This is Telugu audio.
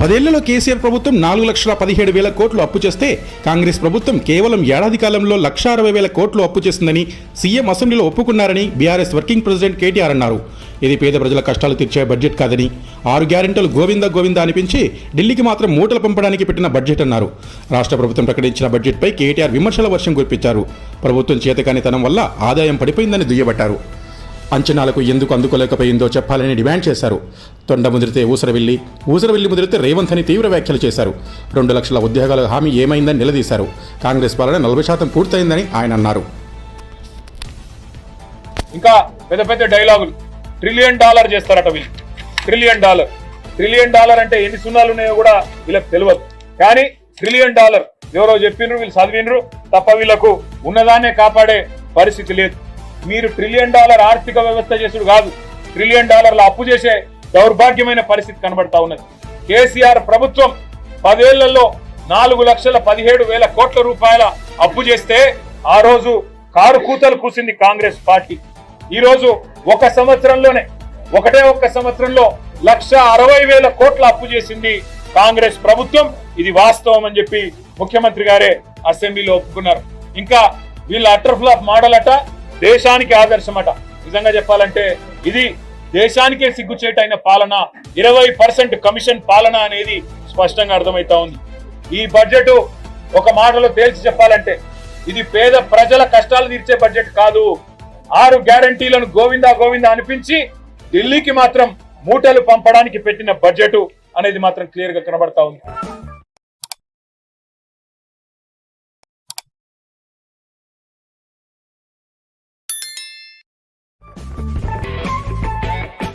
పదేళ్ళలో కేసీఆర్ ప్రభుత్వం నాలుగు లక్షల పదిహేడు వేల కోట్లు అప్పు చేస్తే కాంగ్రెస్ ప్రభుత్వం కేవలం ఏడాది కాలంలో లక్ష అరవై వేల కోట్లు అప్పు చేసిందని సీఎం అసెంబ్లీలో ఒప్పుకున్నారని బీఆర్ఎస్ వర్కింగ్ ప్రెసిడెంట్ కేటీఆర్ అన్నారు. ఇది పేద ప్రజల కష్టాలు తీర్చే బడ్జెట్ కాదని ఆరు గ్యారెంటీలు గోవింద గోవింద అనిపించి ఢిల్లీకి మాత్రం మూటలు పంపడానికి పెట్టిన బడ్జెట్ అన్నారు. రాష్ట్ర ప్రభుత్వం ప్రకటించిన బడ్జెట్పై కేటీఆర్ విమర్శల వర్షం కురిపించారు. ప్రభుత్వం చేతకానితనం వల్ల ఆదాయం పడిపోయిందని దుయ్యబట్టారు. అంచనాలకు ఎందుకు అందుకోలేకపోయిందో చెప్పాలని డిమాండ్ చేశారు. తొండ ముదిరితే ఊసరవెల్లి ఊసరవెల్లి ముదిరితే రేవంత్ అని తీవ్ర వ్యాఖ్యలు చేశారు. రెండు లక్షల ఉద్యోగాల హామీ ఏమైందని నిలదీశారు. కాంగ్రెస్ పాలన నలభై శాతం పూర్తయిందని ఆయన అన్నారు. ఇంకా పెద్ద పెద్ద డైలాగులు. ట్రిలియన్ డాలర్ చేస్తారట వీళ్ళు. Trillion dollar. ట్రిలియన్ డాలర్ అంటే ఎన్ని సున్నాలు ఉన్నాయో కూడా వీళ్ళకి తెలియదు కానీ ట్రిలియన్ డాలర్ ఎవరో చెప్పిండ్రు వీళ్ళు చదివినరు తప్ప వీళ్ళకు ఉన్నదాన్నే కాపాడే పరిస్థితి లేదు. మీరు ట్రిలియన్ డాలర్ ఆర్థిక వ్యవస్థ చేసుడు కాదు. ట్రిలియన్ డాలర్ల అప్పు చేసే దౌర్భాగ్యమైన పరిస్థితి కనబడతా ఉన్నది. కేసీఆర్ ప్రభుత్వం పదేళ్ళలో నాలుగు లక్షల పదిహేడు వేల కోట్ల రూపాయల అప్పు చేస్తే ఆ రోజు కారు కూతలు కూసింది కాంగ్రెస్ పార్టీ. ఈ రోజు ఒక సంవత్సరంలోనే ఒకటే ఒక్క సంవత్సరంలో లక్ష అరవై వేల కోట్ల అప్పు చేసింది కాంగ్రెస్ ప్రభుత్వం. ఇది వాస్తవం అని చెప్పి ముఖ్యమంత్రి గారే అసెంబ్లీలో ఒప్పుకున్నారు. ఇంకా వీళ్ళ అటర్ ఫ్లాప్ మోడల్ అట దేశానికి ఆదర్శం అట. నిజంగా చెప్పాలంటే ఇది దేశానికే సిగ్గుచేటైన పాలన ఇరవై పర్సెంట్ కమిషన్ పాలన అనేది స్పష్టంగా అర్థమవుతా ఉంది. ఈ బడ్జెట్ ఒక మాటలో తేల్చి చెప్పాలంటే ఇది పేద ప్రజల కష్టాలు తీర్చే బడ్జెట్ కాదు. ఆరు గ్యారంటీలను గోవిందా గోవిందా అనిపించి ఢిల్లీకి మాత్రం మూటలు పంపడానికి పెట్టిన బడ్జెట్ అనేది మాత్రం క్లియర్గా కనబడతా ఉంది.